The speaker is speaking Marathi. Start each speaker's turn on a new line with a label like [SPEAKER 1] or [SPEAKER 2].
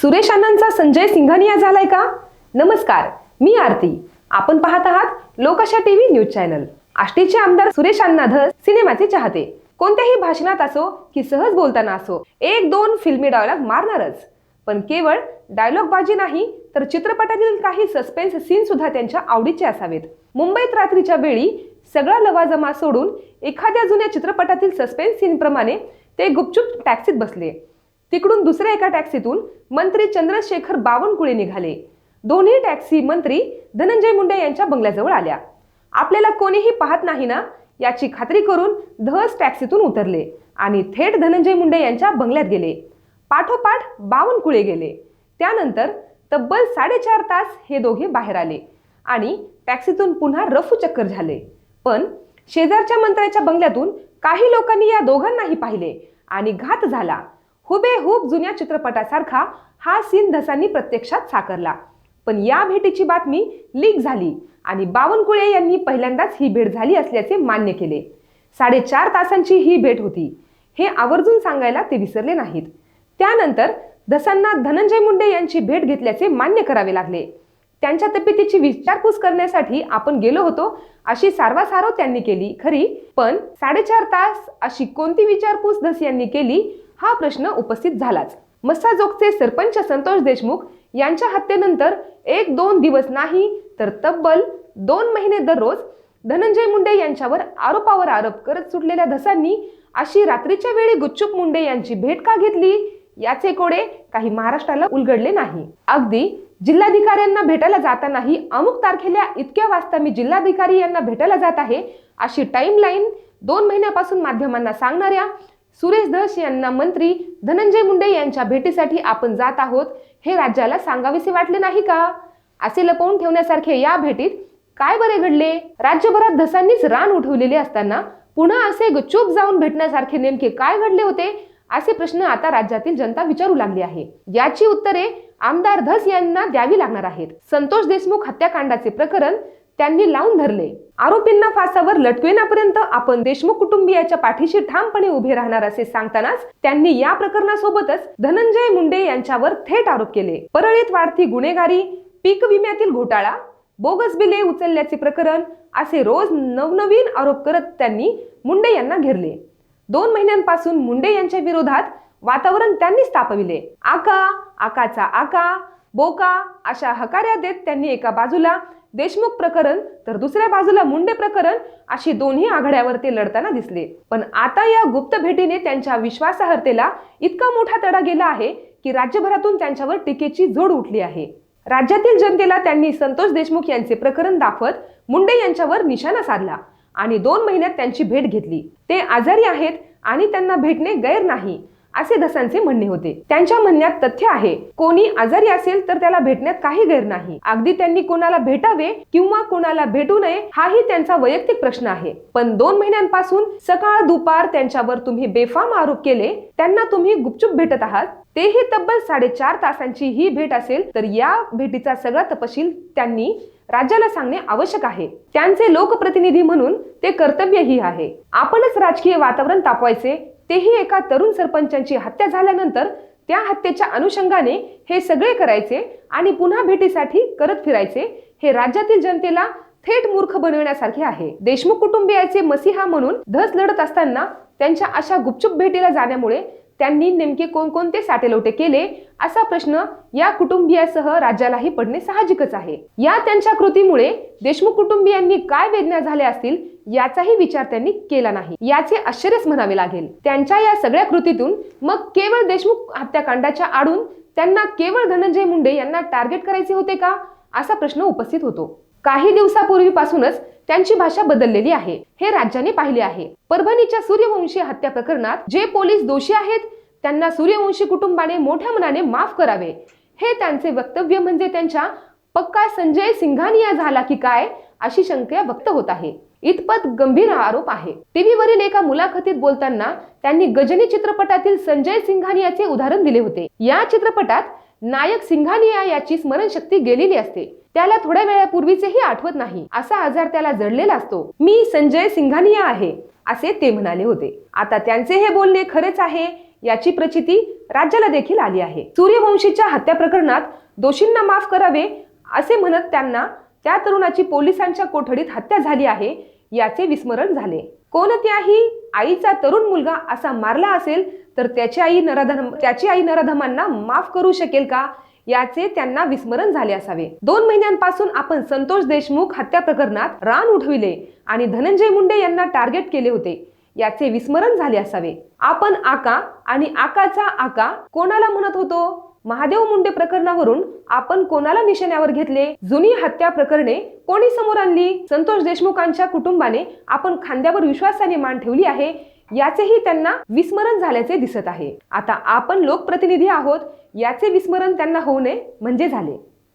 [SPEAKER 1] सुरेश अण्णांचा संजय सिंघानिया झालाय का? नमस्कार मी आरती. आपण पाहत आहात लोकशा टीव्ही न्यूज चॅनल. आष्टीचे आमदार सुरेश अण्णा धस सिनेमाचे चाहते. कोणत्याही भाषणात असो की सहज बोलताना असो एक दोन फिल्मी डायलॉग मारणारच. पण केवळ डायलॉग बाजी नाही तर चित्रपटातील काही सस्पेन्स सीन सुद्धा त्यांच्या आवडीचे असावेत. मुंबईत रात्रीच्या वेळी सगळा लवाजमा सोडून एखाद्या जुन्या चित्रपटातील सस्पेन्स सीनप्रमाणे ते गुपचूप टॅक्सीत बसले. तिकडून दुसऱ्या एका टॅक्सीतून मंत्री चंद्रशेखर बावनकुळे निघाले. दोन्ही टॅक्सी मंत्री धनंजय मुंडे यांच्या बंगल्याजवळ आल्या. आपल्याला कोणीही पाहत नाही ना याची खात्री करून धस टॅक्सीतून उतरले आणि थेट धनंजय मुंडे यांच्या बंगल्यात गेले. पाठोपाठ बावनकुळे गेले. त्यानंतर तब्बल साडेचार तास हे दोघे बाहेर आले आणि टॅक्सीतून पुन्हा रफू चक्कर झाले. पण शेजारच्या मंत्र्याच्या बंगल्यातून काही लोकांनी या दोघांनाही पाहिले आणि घात झाला. हुबेहूब जुन्या चित्रपटासारखा हा सीन धसांनी प्रत्यक्षात साकारला. पण या भेटीची बातमी लीक झाली आणि बावनकुळे यांनी पहिल्यांदाच ही भेट झाली असल्याचे मान्य केले. साडेचार तासांची ही भेट होती. हे आवर्जून सांगायला ते विसरले नाहीत. त्यानंतर धसांना धनंजय मुंडे यांची भेट घेतल्याचे मान्य करावे लागले. त्यांच्या तब्येतीची विचारपूस करण्यासाठी आपण गेलो होतो अशी सारवासारव त्यांनी केली खरी पण साडेचार तास अशी कोणती विचारपूस धस यांनी केली हा प्रश्न उपस्थित झालाच. मस्साजोगचे सरपंच संतोष देशमुख यांच्या हत्येनंतर एक दोन दिवस नाही तर तब्बल दोन महिने दररोज धनंजय मुंडे यांच्यावर आरोपावर आरोप करत सुटलेल्या धसांनी अशी रात्रीच्या वेळी गुच्चूप मुंडे यांची भेट का घेतली? याचे कोडे काही महाराष्ट्राला उलगडले नाही. अगदी जिल्हाधिकाऱ्यांना भेटायला जातानाही अमुक तारखेला इतक्या वाजता मी जिल्हाधिकारी यांना भेटायला जात आहे अशी टाईमलाईन दोन महिन्यापासून माध्यमांना सांगणाऱ्या सुरेश धस यांना मंत्री धनंजय मुंडे यांच्या भेटीसाठी आपण जात आहोत. हे राज्याला सांगावेसे वाटले नाही का? असे लपवून ठेवण्यासारखे या भेटीत काय बरे घडले? राज्यभरात धसांनीच रान उठवलेले असताना पुन्हा असे गुपचूप जाऊन भेटण्यासारखे नेमके काय घडले होते? असे प्रश्न आता राज्यातील जनता विचारू लागली आहे. याची उत्तरे आमदार धस यांना द्यावी लागणार आहेत. संतोष देशमुख हत्याकांडाचे प्रकरण त्यांनी लावून धरले. आरोपींना फासावर लटकविण्यापर्यंत आपण देशमुख कुटुंबियाच्या पाठीशी ठामपणे उभे राहणार असे सांगतानाच त्यांनी या प्रकरणासोबतच धनंजय मुंडे यांच्यावर थेट आरोप केले. परळीत वाढती गुन्हेगारी पीक विम्यातील घोटाळा बोगस बिले उचलल्याचे प्रकरण असे रोज नवनवीन आरोप करत त्यांनी मुंडे यांना घेरले. दोन महिन्यांपासून मुंडे यांच्या विरोधात वातावरण त्यांनीच तापविले आका आकाचा आका बोका अशा हकार्या देत त्यांनी एका बाजूला देशमुख प्रकरण तर दुसऱ्या बाजूला मुंडे प्रकरण अशी दोन्ही आघाड्यावर ते लढताना दिसले. पण आता या गुप्त भेटीने त्यांच्या विश्वासार्हतेला इतका मोठा तडा गेला आहे की राज्यभरातून त्यांच्यावर टीकेची जोड उठली आहे. राज्यातील जनतेला त्यांनी संतोष देशमुख यांचे प्रकरण दाखवत मुंडे यांच्यावर निशाणा साधला आणि दोन महिन्यात त्यांची भेट घेतली. ते आजारी आहेत आणि त्यांना भेटणे गैर नाही. असे धसांचे म्हणणे होते. त्यांच्या म्हणण्यात तथ्य आहे कोणी आजारी असेल तर त्याला भेटण्यात काही गैर नाही. अगदी त्यांनी कोणाला भेटावे किंवा कोणाला भेटू नये हाही त्यांचा वैयक्तिक प्रश्न आहे. पण दोन महिन्यांपासून सकाळ दुपार त्यांच्यावर तुम्ही बेफाम आरोप केले त्यांना तुम्ही गुपचूप भेटत आहात तेही तब्बल साडेचार तासांची ही भेट असेल तर या भेटीचा सगळा तपशील त्यांनी राज्याला सांगणे आवश्यक आहे. त्यांचे लोकप्रतिनिधी म्हणून ते कर्तव्यही आहे. आपणच राजकीय वातावरण तापवायचे तेही एका तरुण सरपंचांची हत्या झाल्यानंतर त्या हत्येच्या अनुषंगाने हे सगळे करायचे आणि पुन्हा भेटीसाठी करत फिरायचे हे राज्यातील जनतेला थेट मूर्ख बनवण्यासारखे आहे. देशमुख कुटुंबियाचे मसीहा म्हणून धस लढत असताना त्यांच्या अशा गुपचूप भेटीला जाण्यामुळे त्यांनी नेमके कोणकोणते साटेलोटे केले असा प्रश्न या कुटुंबियासह राज्यालाही पडणे साहजिकच आहे. या त्यांच्या कृतीमुळे देशमुख कुटुंबियांनी काय वेदना झाल्या असतील याचाही विचार त्यांनी केला नाही. याचे आश्चर्यच म्हणावे लागेल. त्यांच्या या सगळ्या कृतीतून मग केवळ देशमुख हत्याकांडाच्या आडून त्यांना केवळ धनंजय मुंडे यांना टार्गेट करायचे होते का? असा प्रश्न उपस्थित होतो. काही दिवसापूर्वीपासूनच त्यांची भाषा बदललेली आहे. हे राज्याने पाहिले आहे. परभणीच्या सूर्यवंशी हत्या प्रकरणात जे पोलीस दोषी आहेत त्यांना सूर्यवंशी कुटुंबाने मोठ्या मनाने माफ करावे. हे त्यांचे वक्तव्य म्हणजे त्यांच्या पक्का संजय सिंघानिया झाला की काय? अशी शंका व्यक्त होत आहे. इतपत गंभीर आरोप आहे. टीव्हीवरील एका मुलाखतीत बोलताना त्यांनी गजनी चित्रपटातील संजय सिंघानियाचे उदाहरण दिले होते. या चित्रपटात नायक सिंघानिया याची स्मरणशक्ती गेलेली असते. त्याला थोड्या वेळापूर्वीचेही आठवत नाही. असा आजार त्याला जडलेला असतो. मी संजय सिंघानिया आहे असे ते म्हणाले होते. आता त्यांचे हे बोलणे खरेच आहे याची प्रचिती राज्याला देखील आली आहे. सूर्यवंशीच्या हत्या प्रकरणात दोषींना माफ करावे असे म्हणत त्यांना त्या तरुणाची पोलिसांच्या कोठडीत हत्या झाली आहे याचे विस्मरण झाले. कोणत्याही आईचा तरुण मुलगा असा मारला असेल तर त्याची आई नराधम त्याची आई नराधमांना माफ करू शकेल का? याचे त्यांना विस्मरण झाले असावे. दोन महिन्यांपासून आपण संतोष देशमुख हत्या प्रकरणात रान उठविले आणि धनंजय मुंडे यांना टार्गेट केले होते. याचे विस्मरण झाले असावे. आपण आका आणि आकाचा आका कोणाला म्हणत होतो? महादेव मुंडे प्रकरणावरून आपण कोणाला निशाण्यावर घेतले? जुनी हत्या प्रकरणे कोणी समोर आणली? संतोष देशमुखांच्या कुटुंबाने आपण खांद्यावर विश्वासाने मान ठेवली आहे याचेही त्यांना विस्मरण झाल्याचे दिसत आहे. आता आपण लोकप्रतिनिधी आहोत याचे विस्मरण त्यांना होऊ नये म्हणजे झाले.